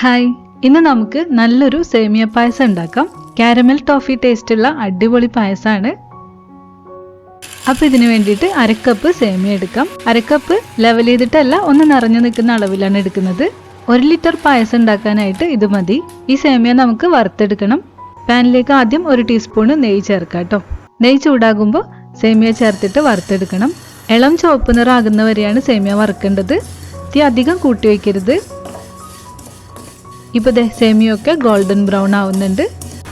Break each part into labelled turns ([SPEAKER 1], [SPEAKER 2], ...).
[SPEAKER 1] Hi ഇന്ന് നമുക്ക് നല്ലൊരു സേമിയ പായസം ഉണ്ടാക്കാം. കാരമൽ ടോഫി ടേസ്റ്റുള്ള അടിപൊളി പായസമാണ് അപ്പോൾ ഇതിന് വേണ്ടിയിട്ട് അരക്കപ്പ് സേമിയ എടുക്കാം. അരക്കപ്പ് ലെവൽ ചെയ്തിട്ടല്ല ഒന്ന് നിറഞ്ഞു നിൽക്കുന്ന അളവിലാണ് എടുക്കുന്നത്. ഒരു ലിറ്റർ പായസം ഉണ്ടാക്കാനായിട്ട് ഇത് മതി. ഈ സേമിയ നമുക്ക് വറുത്തെടുക്കണം. പാനിലേക്ക് ആദ്യം ഒരു ടീസ്പൂൺ നെയ്യ് ചേർക്കാം കേട്ടോ. നെയ്യ് ചൂടാകുമ്പോൾ സേമിയ ചേർത്തിട്ട് വറുത്തെടുക്കണം. ഇളം ചുവപ്പ് നിറം ആകുന്നവരെയാണ് സേമിയ വറുക്കേണ്ടത്. തീ അധികം കൂട്ടി വയ്ക്കരുത്. ഇപ്പോൾ ദേ സേമിയൊക്കെ ഗോൾഡൻ ബ്രൗൺ ആവുന്നുണ്ട്.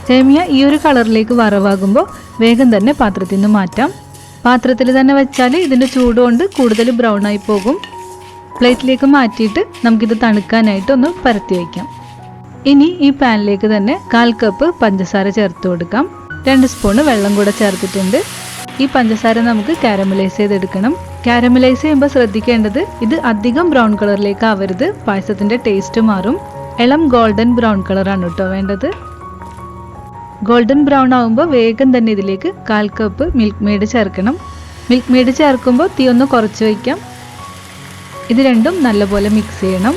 [SPEAKER 1] സേമിയ ഈ ഒരു കളറിലേക്ക് വറവാകുമ്പോൾ വേഗം തന്നെ പാത്രത്തിൽ നിന്ന് മാറ്റാം. പാത്രത്തിൽ തന്നെ വെച്ചാൽ ഇതിന്റെ ചൂട് കൊണ്ട് കൂടുതൽ ബ്രൗൺ ആയി പോകും. പ്ലേറ്റിലേക്ക് മാറ്റിയിട്ട് നമുക്കിത് തണുക്കാനായിട്ട് ഒന്ന് പരത്തി വയ്ക്കാം. ഇനി ഈ പാനിലേക്ക് തന്നെ കാൽ കപ്പ് പഞ്ചസാര ചേർത്ത് കൊടുക്കാം. രണ്ട് സ്പൂണ് വെള്ളം കൂടെ ചേർത്തിട്ടുണ്ട്. ഈ പഞ്ചസാര നമുക്ക് കാരമലൈസ് ചെയ്തെടുക്കണം. കാരമലൈസ് ചെയ്യുമ്പോൾ ശ്രദ്ധിക്കേണ്ടത് ഇത് അധികം ബ്രൗൺ കളറിലേക്ക് ആവരുത്. പായസത്തിന്റെ ടേസ്റ്റ് മാറും. ഇളം ഗോൾഡൻ ബ്രൗൺ കളറാണ് കേട്ടോ വേണ്ടത്. ഗോൾഡൻ ബ്രൗൺ ആകുമ്പോൾ വേഗം തന്നെ ഇതിലേക്ക് കാൽ കപ്പ് മിൽക്ക് മെയ്ഡ് ചേർക്കണം. മിൽക്ക് മെയ്ഡ് ചേർക്കുമ്പോൾ തീ ഒന്ന് കുറച്ച് വയ്ക്കാം. ഇത് രണ്ടും നല്ലപോലെ മിക്സ് ചെയ്യണം.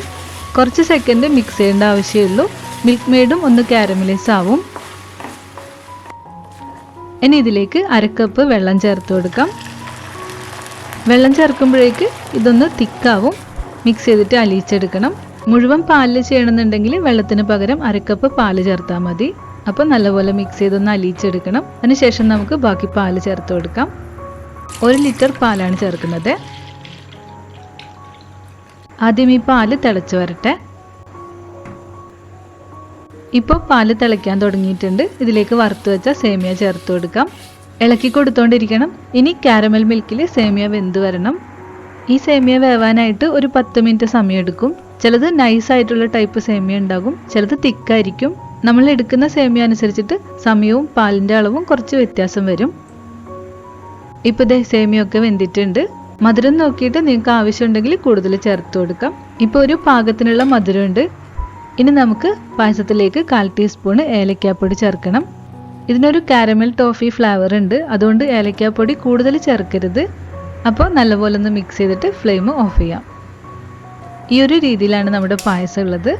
[SPEAKER 1] കുറച്ച് സെക്കൻഡ് മിക്സ് ചെയ്യേണ്ട ആവശ്യമുള്ളൂ. മിൽക്ക് മെയ്ഡും ഒന്ന് കാരമലൈസ് ആവും. ഇനി ഇതിലേക്ക് അരക്കപ്പ് വെള്ളം ചേർത്ത് കൊടുക്കാം. വെള്ളം ചേർക്കുമ്പോഴേക്ക് ഇതൊന്ന് തിക്കാവും മിക്സ് ചെയ്തിട്ട് അലിയിച്ചെടുക്കണം. മുഴുവൻ പാലിൽ ചെയ്യണമെന്നുണ്ടെങ്കിൽ വെള്ളത്തിന് പകരം അരക്കപ്പ് പാൽ ചേർത്താൽ മതി. അപ്പോൾ നല്ലപോലെ മിക്സ് ചെയ്തൊന്ന് അലിയിച്ചെടുക്കണം. അതിനുശേഷം നമുക്ക് ബാക്കി പാൽ ചേർത്ത് കൊടുക്കാം. ഒരു ലിറ്റർ പാലാണ് ചേർക്കുന്നത്. ആദ്യം ഈ പാൽ തിളച്ച് വരട്ടെ. ഇപ്പോൾ പാൽ തിളയ്ക്കാൻ തുടങ്ങിയിട്ടുണ്ട്. ഇതിലേക്ക് വറുത്ത് വെച്ച സേമിയ ചേർത്ത് കൊടുക്കാം. ഇളക്കി കൊടുത്തോണ്ടിരിക്കണം. ഇനി കാരമൽ മിൽക്കിൽ സേമിയ വെന്ത് വരണം. ഈ സേമിയ വേവാനായിട്ട് ഒരു പത്ത് മിനിറ്റ് സമയം എടുക്കും ചിലത് നൈസ് ആയിട്ടുള്ള ടൈപ്പ് സേമിയ ഉണ്ടാകും ചിലത് തിക്കായിരിക്കും നമ്മൾ എടുക്കുന്ന സേമിയ അനുസരിച്ചിട്ട് സമയവും പാലിന്റെ അളവും കുറച്ച് വ്യത്യാസം വരും. ഇപ്പോൾ ദേ സേമിയൊക്കെ വെന്തിട്ടുണ്ട്. മധുരം നോക്കിയിട്ട് നിങ്ങൾക്ക് ആവശ്യമുണ്ടെങ്കിൽ കൂടുതൽ ചേർത്ത് കൊടുക്കാം. ഇപ്പോൾ ഒരു പാകത്തിനുള്ള മധുരമുണ്ട്. ഇനി നമുക്ക് പായസത്തിലേക്ക് കാൽ ടീസ്പൂൺ ഏലക്കാപ്പൊടി ചേർക്കണം. ഇതിനൊരു കാരമൽ ടോഫി ഫ്ലേവർ ഉണ്ട്. അതുകൊണ്ട് ഏലക്കാപ്പൊടി കൂടുതൽ ചേർക്കരുത്. അപ്പോൾ നല്ലപോലെ ഒന്ന് മിക്സ് ചെയ്തിട്ട് ഫ്ലെയിം ഓഫ് ചെയ്യാം. ഈ ഒരു രീതിയിലാണ് നമ്മുടെ പായസം ഉള്ളത്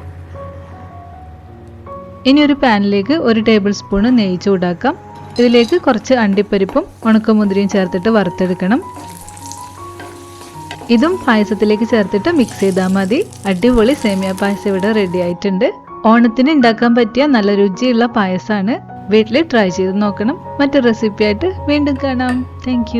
[SPEAKER 1] ഇനി ഒരു പാനിലേക്ക് ഒരു ടേബിൾ സ്പൂണ് നെയ്യ് ചൂടാക്കാം. ഇതിലേക്ക് കുറച്ച് അണ്ടിപ്പരിപ്പും ഉണക്കമുന്തിരിയും ചേർത്തിട്ട് വറുത്തെടുക്കണം. ഇതും പായസത്തിലേക്ക് ചേർത്തിട്ട് മിക്സ് ചെയ്താൽ മതി. അടിപൊളി സേമിയ പായസം ഇവിടെ റെഡി ആയിട്ടുണ്ട്. ഓണത്തിന് ഉണ്ടാക്കാൻ പറ്റിയ നല്ല രുചിയുള്ള പായസമാണ് വീട്ടിൽ ട്രൈ ചെയ്ത് നോക്കണം. മറ്റു റെസിപ്പി ആയിട്ട് വീണ്ടും കാണാം. താങ്ക്